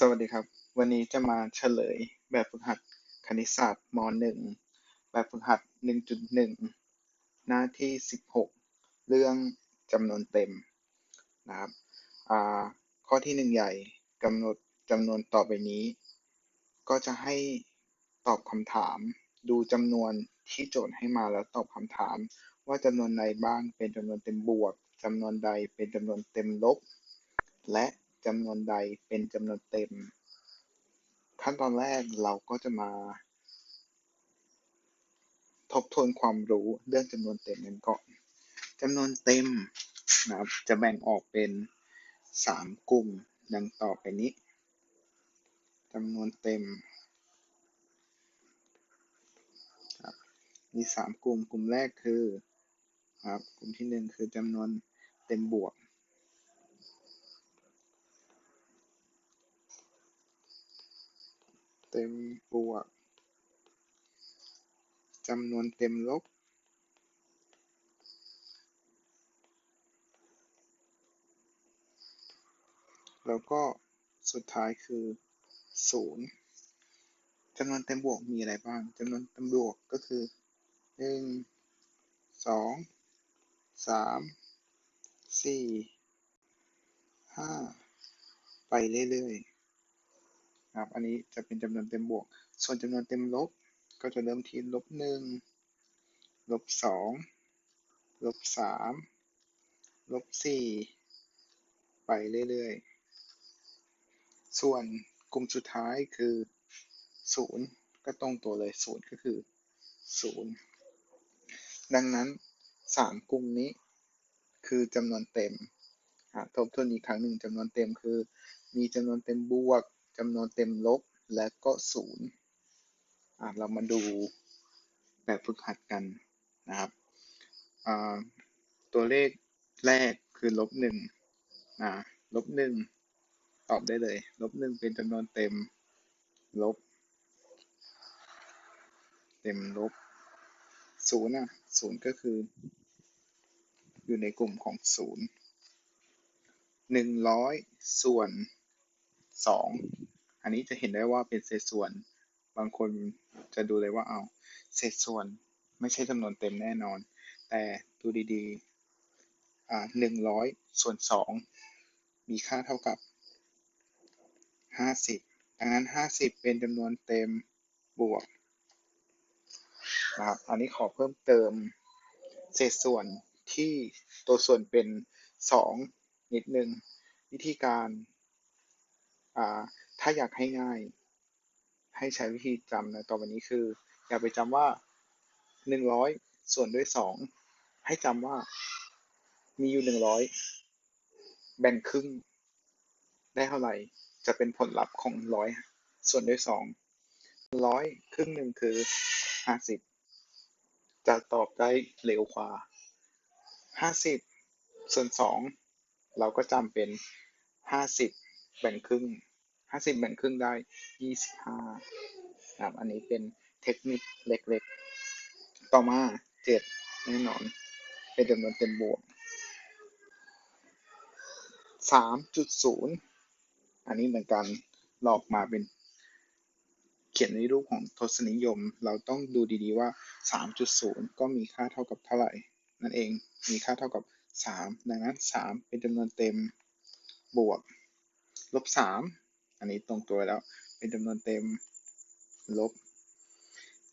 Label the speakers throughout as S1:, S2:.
S1: สวัสดีครับ วันนี้จะมาเฉลยแบบฝึกหัดคณิตศาสตร์ม .1 แบบฝึกหัด 1.1 หน้าที่ 16 เรื่องจำนวนเต็มนะครับข้อที่ 1 ใหญ่กำหนดจำนวนต่อไปนี้ ก็จะให้ตอบคำถาม ดูจำนวนที่โจทย์ให้มาแล้วตอบคำถาม ว่าจำนวนใดบ้างเป็นจำนวนเต็มบวกจำนวนใดเป็นจำนวนเต็มลบ และ จำนวนใดเป็นจำนวนเต็ม ขั้นตอนแรกเราก็จะมา ทบทวนความรู้เรื่องจำนวนเต็มกันก่อนจำนวนเต็มนะครับจะแบ่งออกเป็น 3 กลุ่มดังต่อไปนี้จำนวนเต็มมี 3 กลุ่ม กลุ่มแรกคือครับ กลุ่มที่ 1 คือจำนวนเต็มบวก เต็มบวกจำนวนเต็มลบ แล้วก็สุดท้ายคือ0จำนวนเต็มบวกมีอะไรบ้างจำนวนเต็มบวกก็คือ1 2 3 4 5ไปเรื่อยๆ ครับ อันนี้จะเป็นจำนวนเต็มบวก ส่วนจำนวนเต็มลบ ก็จะเริ่มที่ลบหนึ่งลบสองลบสามลบสี่ไปเรื่อยๆ ส่วนกลุ่มสุดท้ายคือศูนย์ก็ตรงตัวเลยศูนย์ก็คือศูนย์ดังนั้นสามกลุ่มนี้คือจำนวนเต็มทบทวนอีกครั้งหนึ่งจำนวนเต็มคือ มีจำนวนเต็มบวก จำนวนเต็มลบและก็ศูนย์เรามาดูแบบฝึกหัดกันนะครับ ตัวเลขแรกคือลบหนึ่งลบหนึ่งตอบได้เลย ลบหนึ่งเป็นจำนวนเต็มลบ เต็มลบศูนย์อะศูนย์ก็คือ อยู่ในกลุ่มของศูนย์หนึ่งร้อยส่วนสอง อันนี้จะเห็นได้ว่าเป็นเศษส่วน บางคนจะดูเลยว่าเอาเศษส่วนไม่ใช่จำนวนเต็มแน่นอน แต่ดูดีๆอ่าหนึ่งร้อยส่วนสองมีค่าเท่ากับห้าสิบดังนั้นห้าสิบเป็นจำนวนเต็มบวกนะครับ อันนี้ขอเพิ่มเติมเศษส่วนที่ตัวส่วนเป็นสองนิดนึง วิธีการ ถ้าอยากให้ง่าย ให้ใช้วิธีจำในต่อไปนี้คือ อย่าไปจำว่า 100 ส่วนด้วย 2 ให้จำว่า มีอยู่ 100 แบ่งครึ่ง ได้เท่าไหร่ จะเป็นผลลัพธ์ของ 100 ส่วนด้วย 2 100 ครึ่งหนึ่งคือ 50 จะตอบได้เร็วกว่า 50 ส่วน 2 เราก็จำเป็น 50 แบ่งครึ่ง ห้าสิบแบ่งครึ่งได้ยี่สิบห้าครับ อันนี้เป็นเทคนิคเล็กๆ ต่อมาเจ็ดแน่นอน เป็นจำนวนเต็มบวกสามจุดศูนย์อันนี้เหมือนกันหลอกมาเป็นเขียนในรูปของทศนิยม เราต้องดูดีๆว่า 3.0 ก็มีค่าเท่ากับเท่าไหร่ นั่นเองมีค่าเท่ากับ 3 ดังนั้น 3 เป็นจำนวนเต็มบวกลบ3อั นนี้ตรงตัวแล้ว เป็นจำนวนเต็มลบ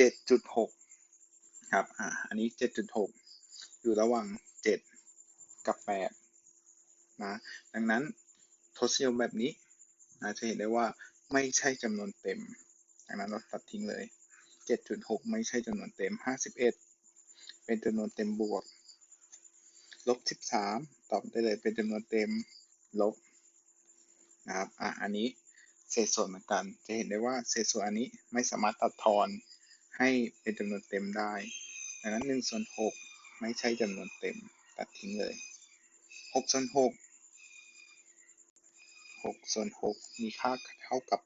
S1: 7.6 ครับ อ่า อันนี้ 7.6 อยู่ระหว่าง 7 กับ 8 นะ ดังนั้นทศนิยมแบบนี้นะจะเห็นได้ว่าไม่ใช่จำนวนเต็ม ดังนั้นเราตัดทิ้งเลย 7.6 ไม่ใช่จำนวนเต็ม 51 เป็นจำนวนเต็มบวก ลบ 13 ตอบได้เลยเป็นจำนวนเต็มลบ นะครับ อะ อันนี้ เศษส่วนเหมือนกัน จะเห็นได้ว่าเศษส่วนอันนี้ไม่สามารถตัดทอนให้เป็นจำนวนเต็มได้ ดังนั้น1ส่วน6ไม่ใช่จำนวนเต็มตัดทิ้งเลย6ส่วน6 6ส่วน6มีค่าเท่ากับ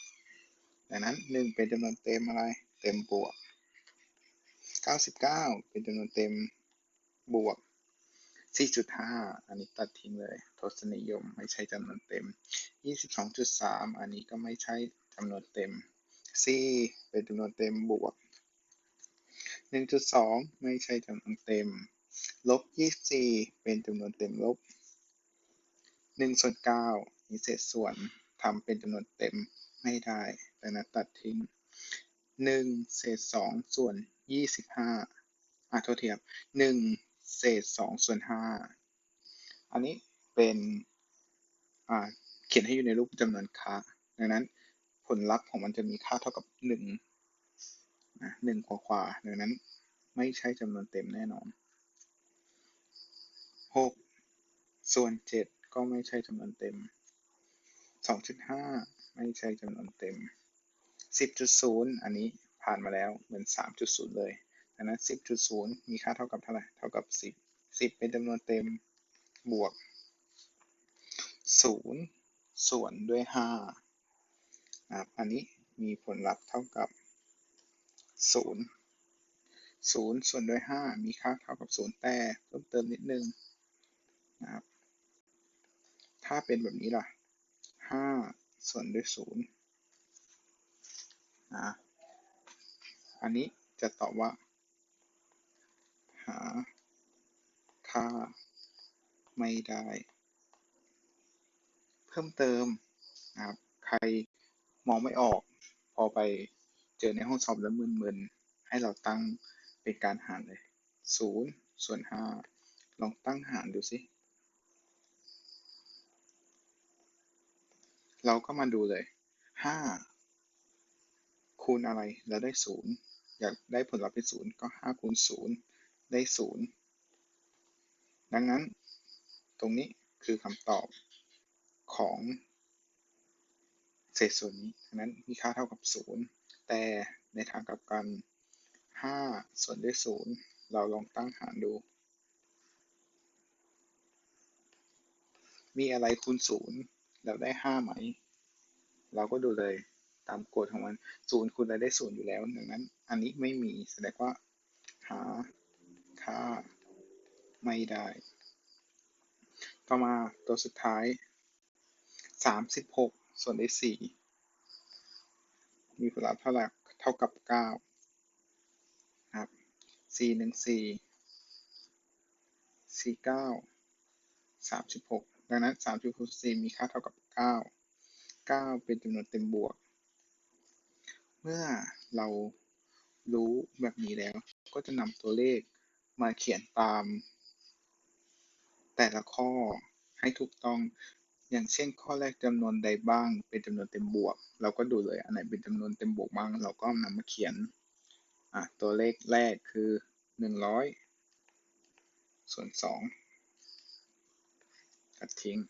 S1: 1 ดังนั้น 1 เป็นจำนวนเต็มอะไร เต็มบวก 99 เป็นจำนวนเต็มบวก 4.5 อันนี้ตัดทิ้งเลย ทศนิยมไม่ใช่จำนวนเต็ม 22.3 อันนี้ก็ไม่ใช่จำนวนเต็ม C เป็นจำนวนเต็มบวก 1.2 ไม่ใช่จำนวนเต็ม ลบ 24 เป็นจำนวนเต็มลบ 1 ส่วน9มีเศษส่วนทำเป็นจำนวนเต็มไม่ได้ดังนั้นตัดทิ้ง 1 เศษ 2 ส่วน 25อะโทษทีครับ1 เศษ2ส่วน5อันนี้เป็นเขียนให้อยู่ในรูปจำนวนค่า ดังนั้นผลลัพธ์ของมันจะมีค่าเท่ากับ1นะ1กว่ากว่าดังนั้นไม่ใช่จำนวนเต็มแน่นอน6ส่วน7ก็ไม่ใช่จำนวนเต็ม2.5ไม่ใช่จำนวนเต็ม10.0อันนี้ผ่านมาแล้วเหมือน3.0เลย ดังนั้น10.0มีค่าเท่ากับเท่าไหร่เท่ากับ10 10เป็นจำนวนเต็มบวก0ส่วนด้วย5นะครับอันนี้มีผลลัพธ์เท่ากับ0 0ส่วนด้วย5มีค่าเท่ากับ0แต่เพิ่มเติมนิดนึงนะครับถ้าเป็นแบบนี้ล่ะ5ส่วนด้วย0นะอันนี้จะตอบว่า หาค่าไม่ได้ เพิ่มเติมนะครับใครมองไม่ออก พอไปเจอในห้องสอบแล้วมึนๆ ให้เราตั้งเป็นการหารเลย0ส่วน5ลองตั้งหารดูสิ เราก็มาดูเลย5คูณอะไรแล้วได้0อยากได้ผลลัพธ์เป็น0ก็5คูณ0 ได้0ดังนั้น ตรงนี้คือคำตอบของเศษส่วนนี้ดังนั้นมีค่าเท่ากับ 0 แต่ในทางกลับกัน 5 ส่วนด้วย 0 เราลองตั้งหารดู มีอะไรคูณ 0 แล้วได้ 5 ไหม เราก็ดูเลยตามกฎของมัน 0คูณอะไรได้ 0 อยู่แล้ว ดังนั้น อันนี้ไม่มีแสดงว่าหา ค่าไม่ได้ ต่อมาตัวสุดท้าย 36 ส่วนด้วย4มีผลลัพธ์เท่าไหร่เท่ากับ 9 ครับ 4 1 4 4 9 36 ดังนั้น 36 4 มีค่าเท่ากับ 9 9 เป็นจำนวนเต็มบวก เมื่อเรารู้แบบนี้แล้วก็จะนำตัวเลข มาเขียนตาม แต่ละข้อให้ถูกต้อง อย่างเช่นข้อแรกจำนวนใดบ้าง เป็นจำนวนเต็มบวก เราก็ดูเลยอันไหนเป็นจำนวนเต็มบวกบ้าง เราก็นำมาเขียนอะตัวเลขแรกคือ100ส่วน2ตัดทิ้ง7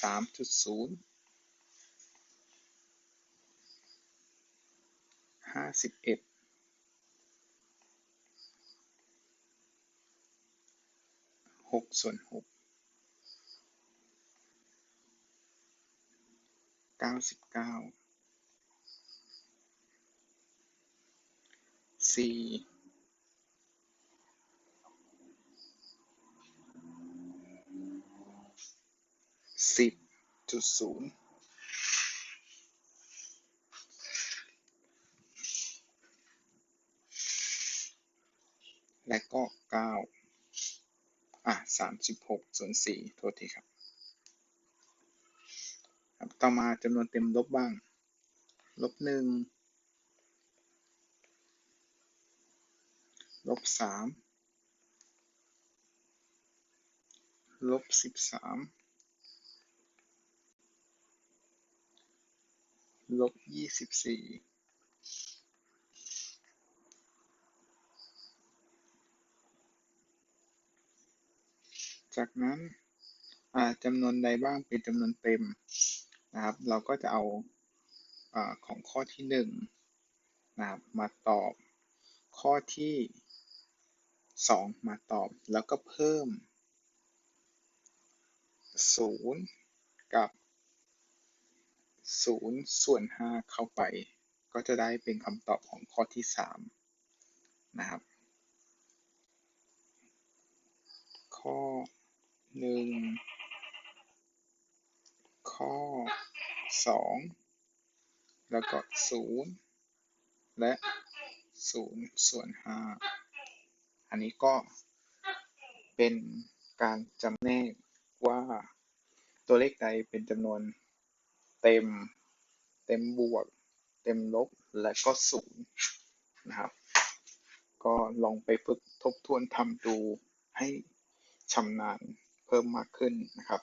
S1: 3.0 51 6 ส่วน6 99 4 10.0 และก็ 9 อะ 36 ส่วน 4 โทษทีครับครับ ต่อมาจำนวนเต็มลบบ้าง ลบ 1 ลบ 3 ลบ 13 ลบ 24 จากนั้นจำนวนใดบ้างเป็นจำนวนเต็มนะครับ เราก็จะเอาอของข้อที่1นะครับมาตอบ ข้อที่ 2 มาตอบแล้วก็เพิ่ม 0 กับ 0 ส่วน 5 เข้าไป ก็จะได้เป็นคำตอบของข้อที่ 3 นะครับ ข้อ หนึ่งข้อสองแล้วก็ศูนย์และศูนย์ส่วนห้าอันนี้ก็เป็นการจำแนกว่าตัวเลขใดเป็นจำนวนเต็ม เต็มบวก เต็มลบ และก็ศูนย์นะครับ ก็ลองไปฝึกทบทวนทำดูให้ชำนาญ พิ่มมากขึ้นนะครับ